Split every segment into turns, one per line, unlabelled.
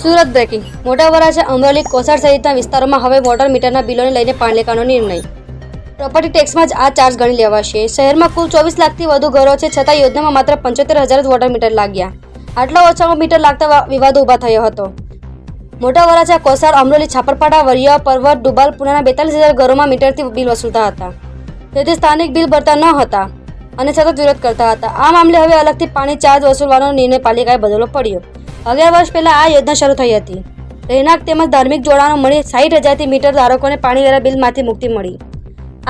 Surat breaking મોટા વરાછા અમરોલી કોસાડ સહિતના વિસ્તારોમાં હવે વોટર મીટરના બિલોને લઈને પાલિકાનો નિર્ણય. પ્રોપર્ટી ટેક્સમાં જ આ ચાર્જ ગણી લેવાશે. શહેરમાં કુલ ચોવીસ લાખથી વધુ ઘરો છે, છતાં યોજનામાં માત્ર પંચોતેર હજાર જ વોટર મીટર લાગ્યા. આટલા ઓછામાં મીટર લાગતા વિવાદ ઊભા થયો હતો. મોટા વરાછા કોસાડ, અમરોલી, છાપરપાડા, વરિયા પર્વત ડુબાલ, પુણાના બેતાલીસ હજાર ઘરોમાં મીટરથી બિલ વસૂલતા હતા. તેથી સ્થાનિક બિલ ભરતા ન હતા અને સતત વિરોધ કરતા હતા. આ મામલે હવે અલગથી પાણી ચાર્જ વસૂલવાનો નિર્ણય પાલિકાએ બદલવો પડ્યો. અગિયાર વર્ષ પહેલાં આ યોજના શરૂ થઈ હતી. રહેણાંક તેમજ ધાર્મિક જોડાણો મળી સાઠ હજારથી મીટર ધારકોને પાણી વેરા બિલમાંથી મુક્તિ મળી.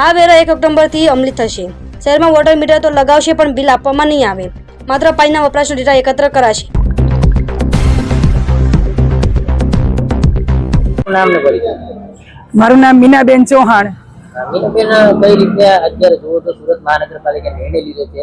આ વેરો એક ઓક્ટોબરથી અમલી થશે. શહેરમાં વોટર મીટર તો લગાવશે પણ બિલ આપવામાં નહીં આવે. માત્ર પાણીના વપરાશનો ડેટા એકત્ર કરાશે.
મારું નામ મીનાબેન ચૌહાણ.
મીનાબેન કઈ રીતે અત્યારે જુઓ તો સુરત મહાનગરપાલિકા નિર્ણય લીધો છે?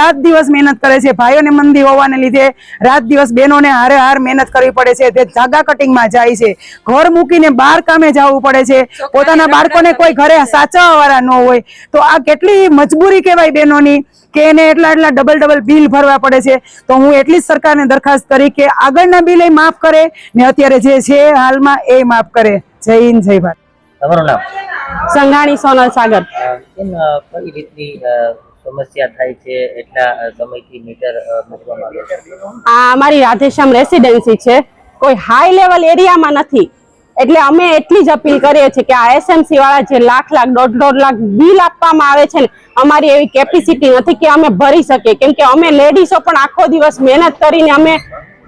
રાત દિવસ મહેનત કરે છે. ભાઈઓને મંદી હોવાને લીધે રાત દિવસ બહેનોને હારે હાર મહેનત કરવી પડે છે. તે જાગા કટિંગમાં જાય છે. ઘર મૂકીને બહાર કામે જવું પડે છે. પોતાના બાળકોને કોઈ ઘરે સાચવવાવાળા ન હોય. તો આ કેટલી મજબૂરી કહેવાય બહેનોની કે એને એટલા એટલા ડબલ ડબલ બિલ ભરવા પડે છે. તો હું એટલી જ સરકારને દરખાસ્ત કરી કે આગળના બિલ એ માફ કરે ને અત્યારે જે છે હાલમાં એ માફ કરે. જય હિન્દ જય ભારત.
તમારું નામ?
સંઘાણી સોનલ સાગર.
કઈ રીતની સમસ્યા થાય છે એટલા સમયથી મીટર મૂકવામાં આવે છે?
આ અમારી રાધેશ્યામ રેસિડેન્સી છે. કોઈ હાઈ લેવલ એરિયામાં નથી. એટલે અમે એટલી જ અપીલ કરીએ છીએ કે આ એસએમસી વાળા જે લાખ લાખ, દોઢ દોઢ લાખ બિલ આપવામાં આવે છે ને, અમારી એવી કેપેસિટી નથી કે અમે ભરી શકીએ. કેમ કે અમે લેડીઝો પણ આખો દિવસ મહેનત કરીને અમે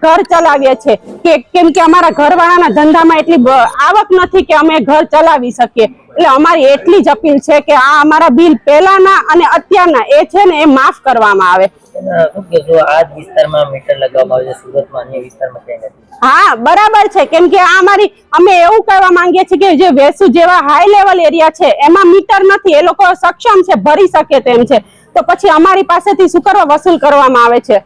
ઘર ચલાવીએ છીએ. કે કેમ કે અમારા ઘરવાળાના ધંધામાં એટલી આવક નથી કે અમે ઘર ચલાવી શકીએ. એટલે અમારી એટલી જ અપીલ છે કે આ અમારા બિલ પહેલાના અને અત્યારના એ છે ને એ માફ કરવામાં આવે. હા બરાબર છે. કેમ કે આ અમારી અમે એવું કહેવા માંગીએ છીએ કે જે વેસુ જેવા હાઈ લેવલ એરિયા છે એમાં મીટર નથી એ લોકો સક્ષમ છે ભરી શકે તેમ છે. તો પછી અમારી પાસેથી શું કરવા વસૂલ કરવામાં આવે છે?